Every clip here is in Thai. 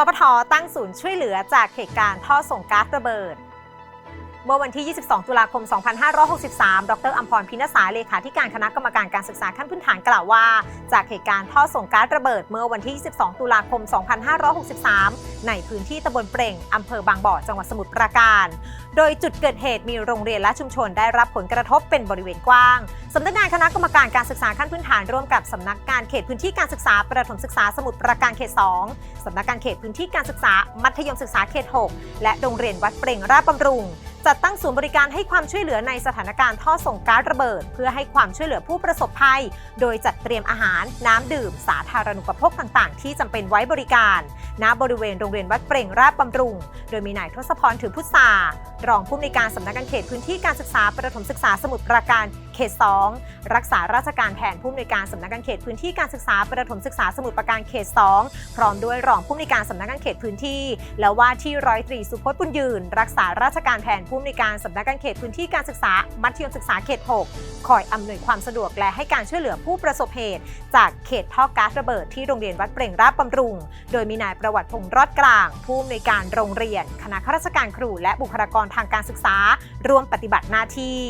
สปทตั้งศูนย์ช่วยเหลือจากเหตุการณ์ท่อส่งก๊าซระเบิด เมื่อวันที่ 22 ตุลาคม 2563 ดรอัมพรพินสาเลขาธิการคณะกรรมการการศึกษาขั้นพื้นฐานกล่าวว่า จากเหตุการณ์ท่อส่งก๊าซระเบิดเมื่อวันที่ 22 ตุลาคม 2563 ในพื้นที่ตำบลเปร่งอำเภอบางบ่อ จังหวัดสมุทรปราการ โดยจุดเกิดเหตุมีโรงเรียนและชุมชนได้รับผลกระทบเป็นบริเวณกว้าง สำนักงานคณะกรรมการการศึกษาขั้นพื้นฐานร่วมกับสำนักงานเขตพื้นที่การศึกษาประถมศึกษาสมุทรปราการเขต 2 สำนักงานเขตพื้นที่การศึกษา มัธยมศึกษาเขต 6 และโรงเรียนวัดเปร่งราชบำรุง จัดตั้งศูนย์บริการให้ความช่วยเหลือในสถานการณ์ท่อส่งก๊าซระเบิด เพื่อให้ความช่วยเหลือผู้ประสบภัย โดยจัดเตรียมอาหาร น้ำดื่ม สาธารณูปโภคต่างๆ ที่จำเป็นไว้บริการ ณ บริเวณโรงเรียนวัดเปร่งราบบำรุง โดยมีนายทศพรถือพุทธารองผู้อำนวยการสำนักงานเขตพื้นที่การศึกษาประถมศึกษาสมุทรปราการ เขต 2 รักษาราชการแทนผู้อำนวยการสำนักงานเขตพื้นที่การศึกษาประถมศึกษาสมุทรปราการเขต 2 พร้อมด้วยรองผู้อำนวยการสำนักงานเขตพื้นที่ และว่าที่ร้อยตรีสุพจน์บุญยืน รักษาราชการแทนผู้อำนวยการสำนักงานเขตพื้นที่การศึกษา มัธยมศึกษาเขต 6 คอยอำนวยความสะดวกและให้การช่วยเหลือผู้ประสบเหตุ จากเขตท่อก๊าซระเบิดที่โรงเรียนวัดเปร่งราชบำรุง โดยมีนายประวัติพงษ์รอดกลาง ผู้อำนวยการโรงเรียน คณะข้าราชการครู และบุคลากรทางการศึกษา ร่วมปฏิบัติหน้าที่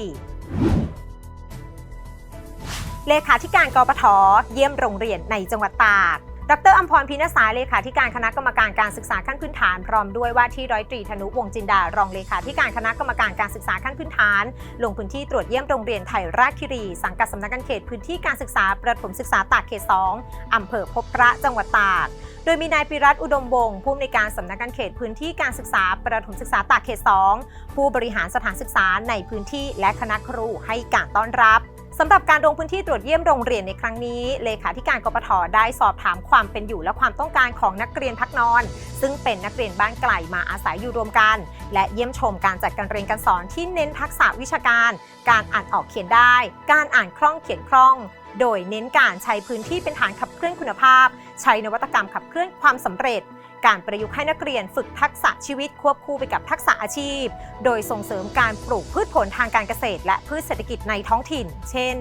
เลขาธิการกปทเยี่ยมโรงเรียนในจังหวัดตาก ดรอัมพรพินสายเลขาธิการคณะกรรมการการศึกษาขั้นพื้นฐาน พร้อมด้วยว่าที่ร้อยตรีธนุวงจินดารองเลขาธิการคณะกรรมการการศึกษาขั้นพื้นฐาน ลงพื้นที่ตรวจเยี่ยมโรงเรียนไทยราชคิรีสังกัดสำนักงานเขตพื้นที่การศึกษาประถมศึกษาตากเขต 2 อำเภอพบพระจังหวัดตากโดยมีนายปิรัตน์อุดมวงศ์ผู้อำนวยการสำนักงานเขตพื้นที่การศึกษาประถมศึกษาตากเขต 2 ผู้บริหารสถานศึกษาในพื้นที่และคณะครูให้การต้อนรับ สำหรับการลงพื้นที่ตรวจเยี่ยมโรงเรียนในครั้งนี้ เลขาธิการกปทได้สอบถามความเป็นอยู่และความต้องการของนักเรียนพักนอน ซึ่งเป็นนักเรียนบ้านไกลมาอาศัยอยู่รวมกัน และเยี่ยมชมการจัดการเรียนการสอนที่เน้นทักษะวิชาการ การอ่านออกเขียนได้ การอ่านคล่องเขียนคล่อง โดยเน้นการใช้พื้นที่เป็นฐานขับเคลื่อนคุณภาพ ใช้นวัตกรรมขับเคลื่อนความสำเร็จ การประยุกต์ให้นักเรียนฝึกทักษะชีวิตควบคู่ไปกับทักษะอาชีพ โดยส่งเสริมการปลูกพืชผลทางการเกษตร และพืชเศรษฐกิจในท้องถิ่น เช่น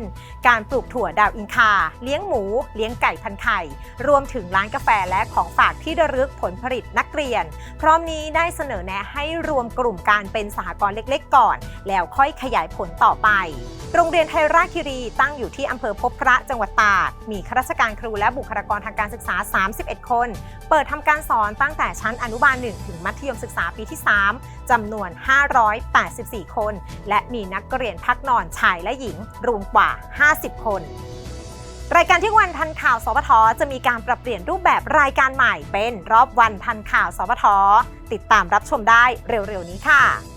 การปลูกถั่วดาวอินคา เลี้ยงหมู เลี้ยงไก่พันไข่ รวมถึงร้านกาแฟและของฝากที่ระลึกผลผลิตนักเรียน พร้อมนี้ได้เสนอแนะให้รวมกลุ่มการเป็นสหกรณ์เล็ก ๆ ก่อน แล้วค่อยขยายผลต่อไปโรงเรียนไทยราชคิรีตั้งอยู่ที่อำเภอพบพระจังหวัดตาก มีข้าราชการครูและบุคลากรทางการศึกษา 31 คน เปิดทำการสอนตั้งแต่ชั้นอนุบาล 1 ถึงมัธยมศึกษาปีที่ 3 จำนวน 584 คน และมีนักเรียนพักนอนชายและหญิงรวมกว่า 50 คน รายการที่วันทันข่าวสปทจะมีการปรับเปลี่ยนรูปแบบรายการใหม่เป็นรอบวันทันข่าวสปทติดตามรับชมได้เร็วๆนี้ค่ะ